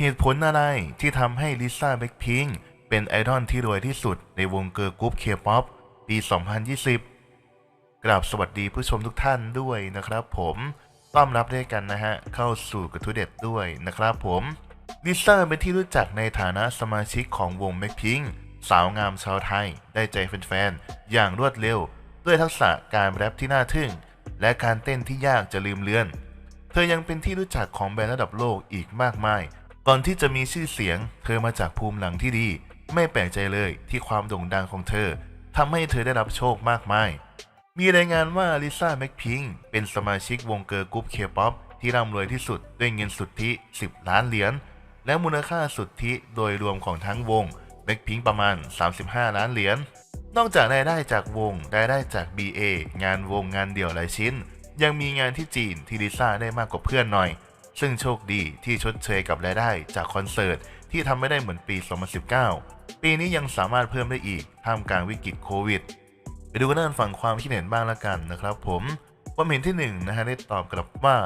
เหตุผลอะไรที่ทำให้ลิซ่าแบ็คพิงเป็นไอดอลที่รวยที่สุดในวงเกิร์ลกรุ๊ปเคป๊อปปี 2020 กราบสวัสดีผู้ชมทุกท่านด้วยนะครับผมต้อนรับด้วยกันนะฮะ เข้าสู่กระทู้เด็ดด้วยนะครับผมลิซ่าเป็นที่รู้จักในฐานะสมาชิกของวงแบ็คพิงสาวงามชาวไทย ได้ใจแฟนๆ อย่างรวดเร็ว ด้วยทักษะการแรปที่น่าทึ่ง และการเต้นที่ยากจะลืมเลือน เธอยังเป็นที่รู้จักของแบรนด์ระดับโลกอีกมากมาย ก่อนที่จะมีชื่อเสียง เธอมาจากภูมิหลังที่ดี ไม่แปลกใจเลยที่ความโด่งดังของเธอทำให้เธอได้รับโชคมากมาย มีรายงานว่าลิซ่าแบ็คพิงเป็นสมาชิกวงเกิร์ลกรุ๊ปเคป๊อปที่ร่ำรวยที่สุดด้วยเงินสุทธิ 10 ล้านเหรียญ และมูลค่าสุทธิโดยรวมของทั้งวงแบ็คพิงประมาณ 35 ล้านเหรียญ นอกจากรายได้จากวงรายได้จาก BA งานวงงานเดี่ยวหลายชิ้น ยังมีงานที่จีนที่ลิซ่าได้มากกว่าเพื่อนหน่อย ซึ่งโชคดีที่ชดเชยกับรายได้จากคอนเสิร์ตที่ทำไม่ได้เหมือนปี 2019 ปีนี้ยังสามารถเพิ่มได้อีกท่ามกลางวิกฤตโควิด ไปดูกันด้านฝั่งความคิดเห็นบ้างละกันนะครับผมความเห็นที่1นงนะฮะได้ตอบกลับว่า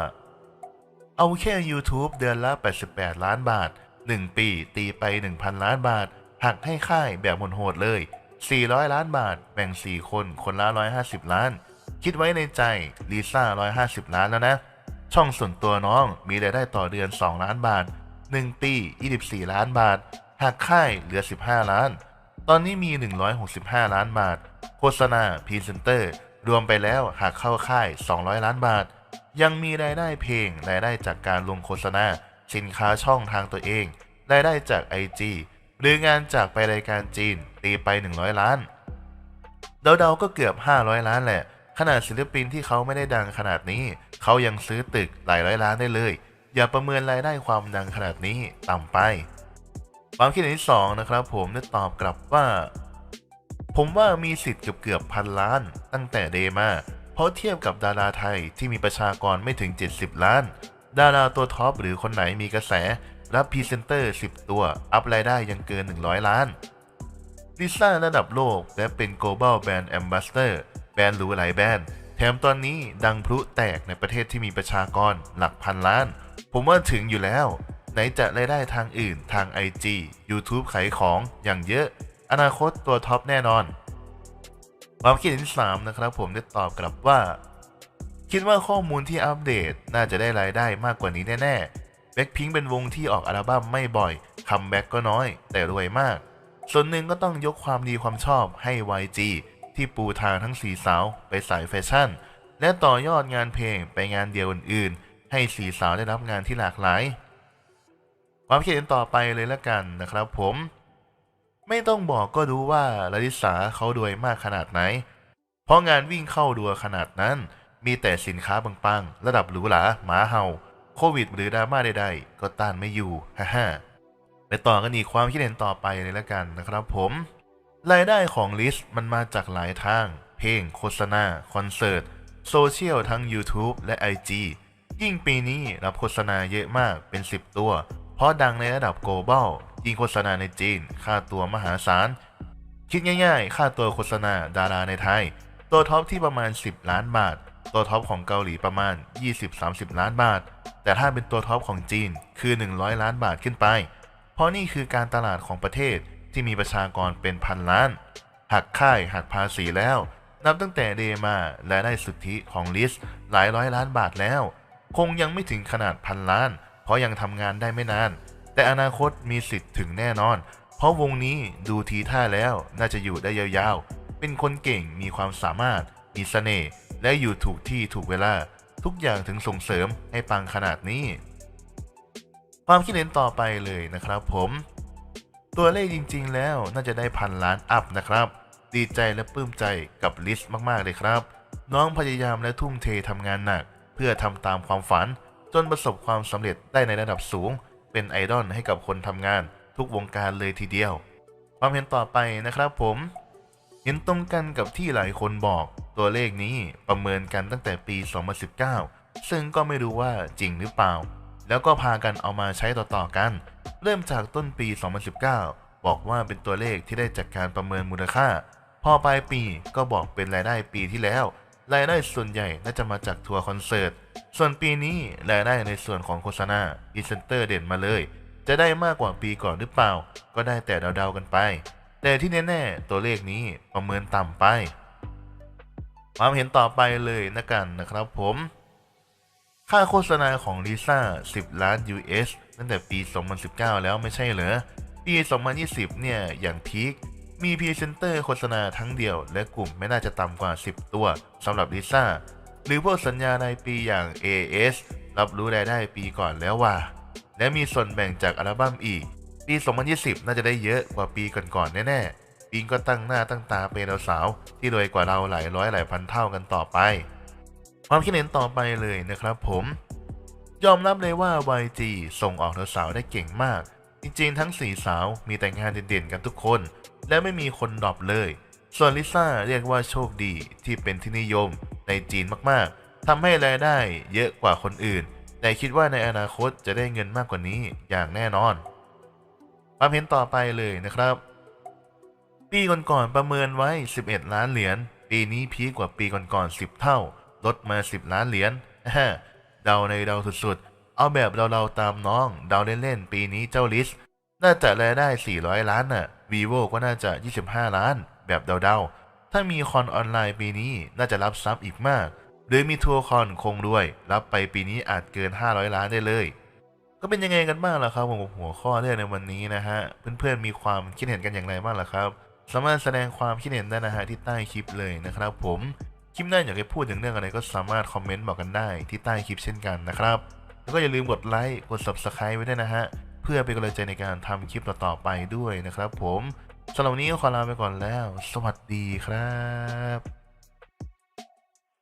เอาแค่ YouTube เดือนละ 88 ล้านบาท 1 ปีตีไป 1,000 ล้านบาท หักให้ค่ายแบบโหดเลย 400 ล้านบาท แบ่ง 4 คน คนละ 150 ล้าน คิดไว้ในใจ ลิซ่า 150 ล้านแล้วนะ ช่องส่วนตัวน้องมีรายได้ต่อเดือน 2 ล้านบาท 1 ปี 24 ล้านบาทหักค่ายเหลือ 15 ล้าน ตอนนี้มี 165 ล้านบาท โฆษณาพรีเซนเตอร์ รวมไปแล้วหักเข้าค่าย 200 ล้านบาท ยังมีรายได้เพลง รายได้จากการลงโฆษณา สินค้าช่องทางตัวเอง รายได้จาก IG หรืองานจากไปรายการจีนตีไป 100 ล้าน เดาๆก็เกือบ 500 ล้านแหละ ขนาดศิลปินที่เขาไม่ได้ดังขนาดนี้ เขายังซื้อตึกหลายร้อยล้านได้เลย อย่าประเมินรายได้ความดังขนาดนี้ต่ำไป ความคิดเห็นที่สองนะครับ ผมได้ตอบกลับว่า ผมว่ามีสิทธิ์เกือบเกือบพันล้าน ตั้งแต่เดมาเพราะเทียบกับดาราไทยที่มีประชากรไม่ถึง 70 ล้าน ดาราตัวท็อปหรือคนไหนมีกระแส รับพรีเซนเตอร์ 10 ตัว อัพรายได้ยังเกิน 100 ล้านลิซ่าระดับโลกและเป็น global brand ambassador รนด์หรูหลายแบรนด์ แถมตอนนี้ดังพลุแตกในประเทศที่มีประชากรหลักพันล้าน ผมว่าถึงอยู่แล้ว ไหนจะรายได้ทางอื่นทาง IG YouTube ขายของอย่างเยอะ อนาคตตัวท็อปแน่นอน ความคิดเห็นที่สามนะครับผมได้ตอบกลับว่าคิดว่าข้อมูลที่อัปเดตน่าจะได้รายได้มากกว่านี้แน่ๆแบ็คพิงเป็นวงที่ออกอัลบั้มไม่บ่อย คัมแบ็กก็น้อย แต่รวยมาก ส่วนหนึ่งก็ต้องยกความดีความชอบให้ YG ที่ปูทางทั้งสี่สาวไปสายแฟชั่น และต่อยอดงานเพลงไปงานเดียวอื่นๆ ให้สี่สาวได้รับงานที่หลากหลาย ความคิดเห็นต่อไปเลยละกันนะครับผม ไม่ต้องบอกก็รู้ว่าลาลิสาเขารวยมากขนาดไหน เพราะงานวิ่งเข้าดัวขนาดนั้น มีแต่สินค้าปังๆ ระดับหรูหราหมาเห่า โควิด หรือดราม่าใดๆ ก็ต้านไม่อยู่ฮ่าฮไปต่อกันอีกความคิดเห็นต่อไปเลยละกันนะครับผม รายได้ของลิสมันมาจากหลายทาง เพลง โฆษณา คอนเสิร์ต โซเชียลทั้ง YouTube และ IG ยิ่งปีนี้รับโฆษณาเยอะมากเป็น 10 ตัว เพราะดังในระดับ global ยิ่งโฆษณาในจีน ค่าตัวมหาศาล คิดง่ายๆ ค่าตัวโฆษณาดาราในไทย ตัวท็อปที่ประมาณ 10 ล้านบาท ตัวท็อปของเกาหลีประมาณ 20-30 ล้านบาท แต่ถ้าเป็นตัวท็อปของจีนคือ 100 ล้านบาทขึ้นไป เพราะนี่คือการตลาดของประเทศ ที่มีประชากรเป็นพันล้าน หักค่ายหักภาษีแล้ว นับตั้งแต่เดมาและได้สุทธิของลิสหลายร้อยล้านบาทแล้ว คงยังไม่ถึงขนาดพันล้าน เพราะยังทำงานได้ไม่นาน แต่อนาคตมีสิทธิ์ถึงแน่นอน เพราะวงนี้ดูทีท่าแล้วน่าจะอยู่ได้ยาวๆ เป็นคนเก่งมีความสามารถ มีเสน่ห์และอยู่ถูกที่ถูกเวลา ทุกอย่างถึงส่งเสริมให้ปังขนาดนี้ ความคิดเห็นต่อไปเลยนะครับผม ตัวเลขจริงๆ แล้วน่าจะได้พันล้านอัพนะครับ ดีใจและปลื้มใจกับลิสมากๆเลยครับ น้องพยายามและทุ่มเททำงานหนัก เพื่อทำตามความฝัน จนประสบความสำเร็จได้ในระดับสูง เป็นไอดอลให้กับคนทำงาน ทุกวงการเลยทีเดียว ความเห็นต่อไปนะครับผม เห็นตรงกันกับที่หลายคนบอก ตัวเลขนี้ประเมินกันตั้งแต่ปี 2019 ซึ่งก็ไม่รู้ว่าจริงหรือเปล่า แล้วก็พากันเอามาใช้ต่อๆกัน เริ่มจากต้นปี 2019 บอกว่าเป็นตัวเลขที่ได้จากการประเมินมูลค่า พอปลายปีก็บอกเป็นรายได้ปีที่แล้ว รายได้ส่วนใหญ่น่าจะมาจากทัวร์คอนเสิร์ต ส่วนปีนี้รายได้ในส่วนของโฆษณาพรีเซนเตอร์เด่นมาเลย จะได้มากกว่าปีก่อนหรือเปล่า ก็ได้แต่เดาๆกันไป แต่ที่แน่ๆตัวเลขนี้ประเมินต่ำไป ความเห็นต่อไปเลยนะกันนะครับผม ค่าโฆษณาของลิซ่า 10 ล้าน US ตั้งแต่ปี 2019 แล้วไม่ใช่เหรอ ปี 2020 เนี่ย อย่างพีค มีพรีเซนเตอร์โฆษณาทั้งเดียว และกลุ่มไม่น่าจะต่ำกว่า 10 ตัวสำหรับลิซ่า หรือพวกสัญญาในปีอย่าง AS รับรู้รายได้ปีก่อนแล้วว่า และมีส่วนแบ่งจากอัลบั้มอีก ปี 2020 น่าจะได้เยอะกว่าปีก่อนๆแน่ๆปิงก็ตั้งหน้าตั้งตาเป็นสาวที่รวยกว่าเราหลายร้อยหลายพันเท่ากันต่อไป ความคิดเห็นต่อไปเลยนะครับผมยอมรับเลยว่า YG ส่งออกสาวได้เก่งมาก จริงๆ ทั้งสี่สาวมีแต่งานเด่นๆกันทุกคน และไม่มีคนดรอปเลย ส่วนลิซ่าเรียกว่าโชคดีที่เป็นที่นิยมในจีนมากๆ ทำให้รายได้เยอะกว่าคนอื่น แต่คิดว่าในอนาคตจะได้เงินมากกว่านี้อย่างแน่นอน ความเห็นต่อไปเลยนะครับ ปีก่อนๆประเมินไว้ 11 ล้านเหรียญ ปีนี้พีกว่าปีก่อนๆ 10 เท่า ลดมา 10 ล้านเหรียญเดาในเดาสุดๆ เอาแบบเราๆตามน้อง เดาเล่นๆ ปีนี้เจ้าลิส น่าจะรายได้ 400 ล้านน่ะ vivo ก็น่าจะ 25 ล้าน แบบเดาๆ ถ้ามีคอนออนไลน์ปีนี้น่าจะรับซับอีกมาก หรือมีทัวร์คอนคงด้วย รับไปปีนี้อาจเกิน 500 ล้านได้เลย ก็เป็นยังไงกันบ้างล่ะครับผมกับหัวข้อเรื่องในวันนี้นะฮะ เพื่อนๆ มีความคิดเห็นกันอย่างไรบ้างล่ะครับ สามารถแสดงความคิดเห็นได้นะฮะที่ใต้คลิปเลยนะครับผม คลิปหน้าอยากให้พูดถึงเรื่องอะไรก็สามารถคอมเมนต์บอกกันได้ที่ใต้คลิปเช่นกันนะครับ แล้วก็อย่าลืมกดไลค์กด subscribe ไว้ด้วยนะฮะ เพื่อเป็นกำลังใจในการทำคลิปต่อๆไปด้วยนะครับผมสำหรับวันนี้ขอลาไปก่อนแล้ว สวัสดีครับ